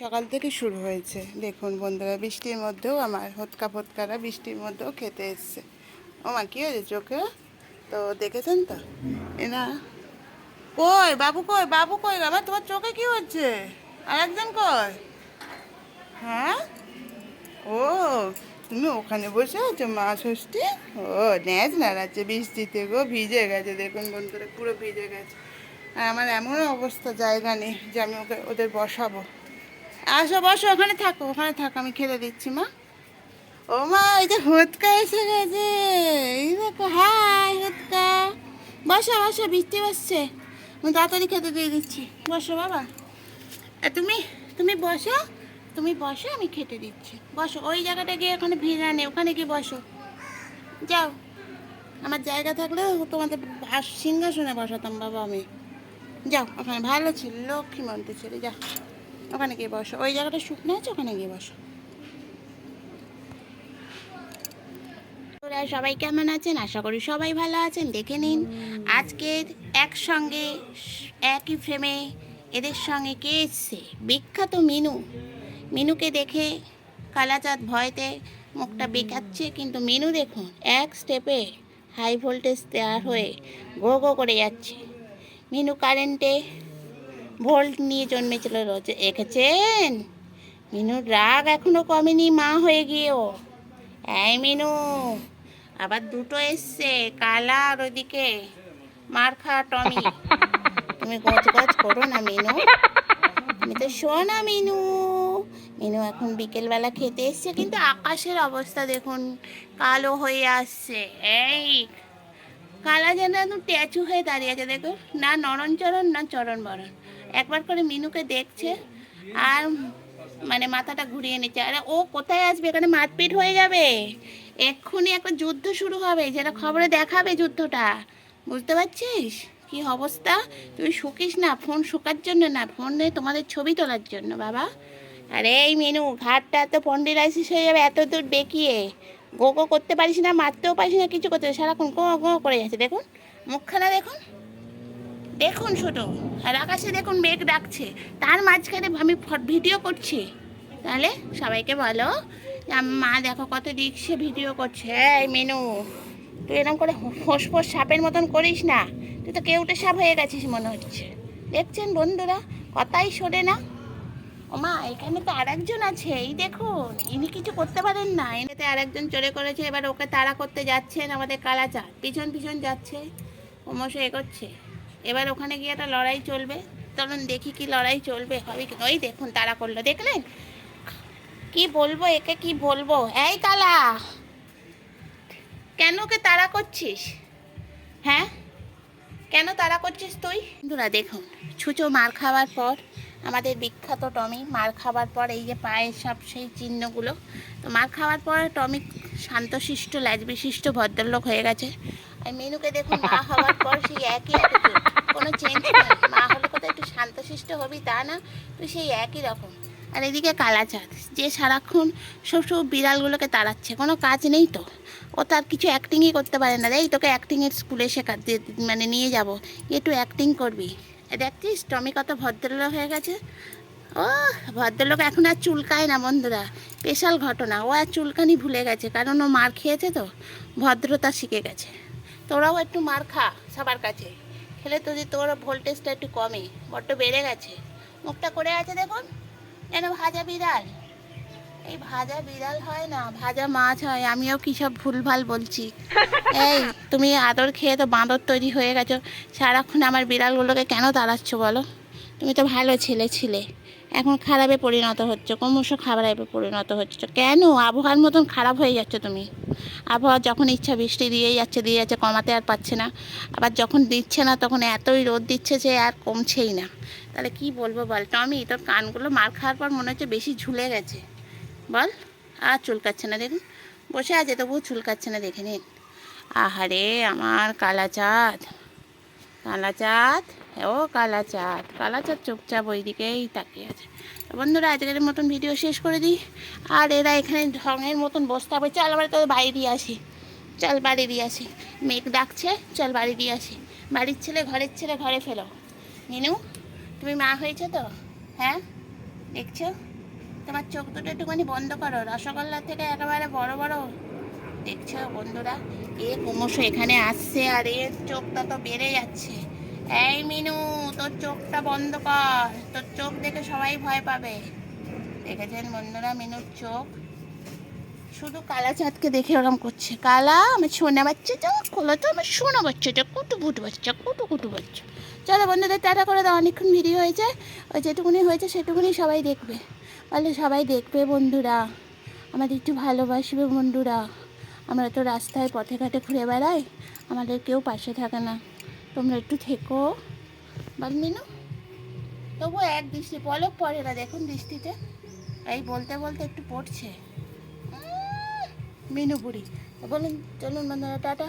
সকাল থেকে শুরু হয়েছে। দেখুন বন্ধুরা, বৃষ্টির মধ্যেও আমার হতকা ফতকারা বৃষ্টির মধ্যেও খেতে এসছে। ও মা, কী হয়েছে চোখে? তো দেখেছেন তো? এনা, কই? বাবু কই? বাবু কই? আমার তোমার চোখে কি হচ্ছে? আর একজন কই? হ্যাঁ? ও, তুমি ওখানে বসে আছো, মা ষষ্ঠী? ও, ন্যাচ নাড়াচ্ছে বৃষ্টিতে গো, ভিজে গেছে। দেখুন বন্ধুরা, পুরো ভিজে গেছে। আর আমার এমন অবস্থা, জায়গা নেই যে আমি ওকে, ওদের বসাবো। আসো, বসো, ওখানে থাকো ওখানে থাকো, আমি খেতে দিচ্ছি, মা। ও মা, এই যে হুৎকা এসে গেছে। এই দেখো, হাই হুৎকা বসো বসো, বৃষ্টি বসছে আমি তাড়াতাড়ি খেতে দিয়ে দিচ্ছি। বসো, বাবা। তুমি তুমি বসো তুমি বসো, আমি খেতে দিচ্ছি। বসো, ওই জায়গাটা গিয়ে ওখানে ভিড় নেই ওখানে গিয়ে বসো। যাও। আমার জায়গা থাকলে তোমাদের সিংহাসনে বসাতাম, বাবা, আমি। যাও, ওখানে ভালো ছিল লক্ষ্মী মন্ত্রী ছেলে, যাও। ওখানে গিয়ে বসো। ওই জায়গাটা শুকনো আছে, ওখানে গিয়ে বসো। সবাই কেমন আছেন? আশা করি সবাই ভালো আছেন। দেখে নিন, আজকের একসঙ্গে, একই ফ্রেমে এদের সঙ্গে কে এসছে? বিখ্যাত মিনু। মিনুকে দেখে কালাচাঁদ ভয়তে মুখটা বেঁকাচ্ছে কিন্তু মিনু দেখুন, এক স্টেপে হাই ভোল্টেজ দেওয়ার হয়ে গো গো করে যাচ্ছে। মিনু কারেন্টে ভোল্ট নিয়ে জন্মেছিল, রোজ এঁকেছেন? মিনুর রাগ এখনও কমেনি, মা হয়ে গিয়েও। এই মিনু, আবার দুটো এসছে, কালা আর ওদিকে মার খাওয়া টমি। তুমি গজ গজ করো না, মিনু। তুমি তো শো না মিনু। মিনু এখন বিকেলবেলা খেতে এসছে, কিন্তু আকাশের অবস্থা দেখুন, কালো হয়ে আসছে। এই, কালা যেন একদম ট্যাচু হয়ে দাঁড়িয়ে আছে দেখো না নরণ চরণ, না চরণ বরণ। একবার করে মিনুকে দেখছে আর মানে মাথাটা ঘুরিয়ে নিচ্ছে। আরে ও কোথায় আসবে? এখানে মারপিট হয়ে যাবে। এক্ষুনি একটা যুদ্ধ শুরু হবে, যেটা খবরে দেখাবে যুদ্ধটা। বুঝতে পারছিস? কি অবস্থা? তুই শুকিস না, ফোন শুকার জন্য না, ফোনে তোমাদের ছবি তোলার জন্য, বাবা। আরে এই মেনু ঘাটটা এত পন্ডিলাইসিস হয়ে যাবে এত দূর বেঁকিয়ে। গো গো করতে পারিস না, মারতেও পারিস না, কিছু করতে সারাক্ষণ গো গো করে যাচ্ছে। দেখুন, মুখখানা দেখুন। দেখুন ছোট আর আকাশে দেখুন মেঘ ডাকছে। তার মাঝখানে আমি ভিডিও করছি। তাহলে সবাইকে বলো মা, দেখো কত রিক্সে ভিডিও করছে। এই, মেনু, তুই এরকম করে ফোস ফোস সাপের মতন করিস না। তুই তো কেউটে সাপ হয়ে গেছিস মনে হচ্ছে। দেখছেন বন্ধুরা? কথাই শোনে না। ও মা, এখানে তো আরেকজন আছে। এই দেখুন, ইনি কিছু করতে পারেন না। এতে আরেকজন চড়ে করেছে, এবার ওকে তাড়া করতে যাচ্ছেন আমাদের কালাচাঁদ। পিছন পিছন যাচ্ছে। ক্রমশ এগোচ্ছে। এবার ওখানে গিয়ে একটা লড়াই চলবে। চলুন দেখি কি লড়াই চলবে হবে কি, ওই দেখুন তাড়া করল, দেখলেন? কি বলব, একে কি বলব? এই কালা, কেন কে তারা করছিস? হ্যাঁ? কেন তাড়া করছিস তুই? বন্ধুরা, দেখুন, ছুঁচো মার খাওয়ার পর, আমাদের বিখ্যাত টমি মার খাওয়ার পর, এই যে পায়ের সব সেই চিহ্নগুলো, তো মার খাওয়ার পর টমি শান্তশিষ্ট ল্যাজ বিশিষ্ট ভদ্রলোক হয়ে গেছে। আর মেনুকে দেখুন, মা হওয়ার পর সেই একই কোনো চেঞ্জ মা হলে কোথাও একটু শান্তশিষ্ট হবি, তা না। তুই সেই একই রকম। আর এদিকে কালাচাঁদ যে সারাক্ষণ সব সব বিড়ালগুলোকে তাড়াচ্ছে, কোনো কাজ নেই তো। ও তার কিছু অ্যাক্টিংই করতে পারে না। এই তোকে অ্যাক্টিংয়ের স্কুলে শেখা মানে নিয়ে যাব। একটু অ্যাক্টিং করবি। দেখছিস, টমি কত ভদ্রলোক হয়ে গেছে? ও ভদ্রলোক এখন আর চুলকায় না বন্ধুরা। স্পেশাল ঘটনা। ও আর চুলকানি ভুলে গেছে, কারণ ও মার খেয়েছে তো। ভদ্রতা শিখে গেছে। তোরাও একটু মার খা সবার কাছে। খেলে তো যে তোর ভোল্টেজটা একটু কমে, বড্ড বেড়ে গেছে। মুখটা করে আছে দেখুন, যেন ভাজা বিড়াল। এই ভাজা বিড়াল হয় না, ভাজা মাছ হয়, আমিও কি সব ভুলভাল বলছি। এই, তুমি আদর খেয়ে তো বাঁদর তৈরি হয়ে গেছো, সারাক্ষণ আমার বিড়ালগুলোকে কেন তাড়াচ্ছ বলো? তুমি তো ভালো ছেলে ছিলে। এখন খারাপে পরিণত হচ্ছে, ক্রমশ খারাপে পরিণত হচ্ছে। কেন? আবহাওয়ার মতন খারাপ হয়ে যাচ্ছে তুমি। আবহাওয়া যখন ইচ্ছা বৃষ্টি দিয়ে যাচ্ছে দিয়ে যাচ্ছে, কমাতে আর পাচ্ছে না। আবার যখন দিচ্ছে না, তখন এতই রোদ দিচ্ছে যে আর কমছেই না। তাহলে কি বলব বল? টমি, তোর কানগুলো মার খাওয়ার পর মনে হচ্ছে বেশি ঝুলে গেছে। বল, আর চুলকাচ্ছে না, দেখুন। বসে আছে, তবুও চুলকাচ্ছে না, দেখে নিন। আহারে, আমার কালা চাঁদ কালা চাঁদ ও কালা চাঁদ কালা চাঁদ চুপচাপ ওই দিকেই তাকিয়ে আছে। বন্ধুরা, আজকের মতন ভিডিও শেষ করে দিই। আর এরা এখানে ঢঙের মতন বসতে হবে চল আমরা তো বাড়ি দিয়ে আসি। চল বাড়ি দিয়ে আসি। মেঘ ডাকছে, চল বাড়ি দিয়ে আসি। বাড়ির ছেলে, ঘরের ছেলে, ঘরে ফেলো। মিনু, তুমি মা হয়েছো তো? হ্যাঁ? দেখছ? তোমার চোখ দুটো একটুখানি বন্ধ করো। রসগোল্লা থেকে একেবারে বড় বড়। দেখছ বন্ধুরা? এ ক্রমশ এখানে আসছে আর এর চোখটা তো বেড়ে যাচ্ছে। এই মিনু, তোর চোখটা বন্ধ কর। তোর চোখ দেখে সবাই ভয় পাবে। দেখেছেন বন্ধুরা মিনুর চোখ? শুধু কালা চাঁদকে দেখে ওরম করছে। কালা, আমার সোনা বাচ্চাটা খোলো তো, আমার সোনা বাচ্চাটা কুটু কুটু বাচ্চা, কুটু কুটু বাচ্চা। চলো বন্ধুদের টাটা করে দাও, অনেকক্ষণ ভিডিও হয়েছে ওই যেটুকুনি হয়েছে সেটুকুনি সবাই দেখবে। বলে সবাই দেখবে বন্ধুরা। আমাদের একটু ভালোবাসবে বন্ধুরা। আমরা তো রাস্তায় পথে ঘাটে ঘুরে বেড়াই, আমাদের কেউ পাশে থাকে না। তোমরা একটু থেকো। বল মিনু তবু এক দৃষ্টি পলক পড়ে না দেখুন দৃষ্টিতে। এই বলতে বলতে একটু পড়ছে। মিনু বুড়ি। বলুন, চলুন বন্ধুরা, টাটা।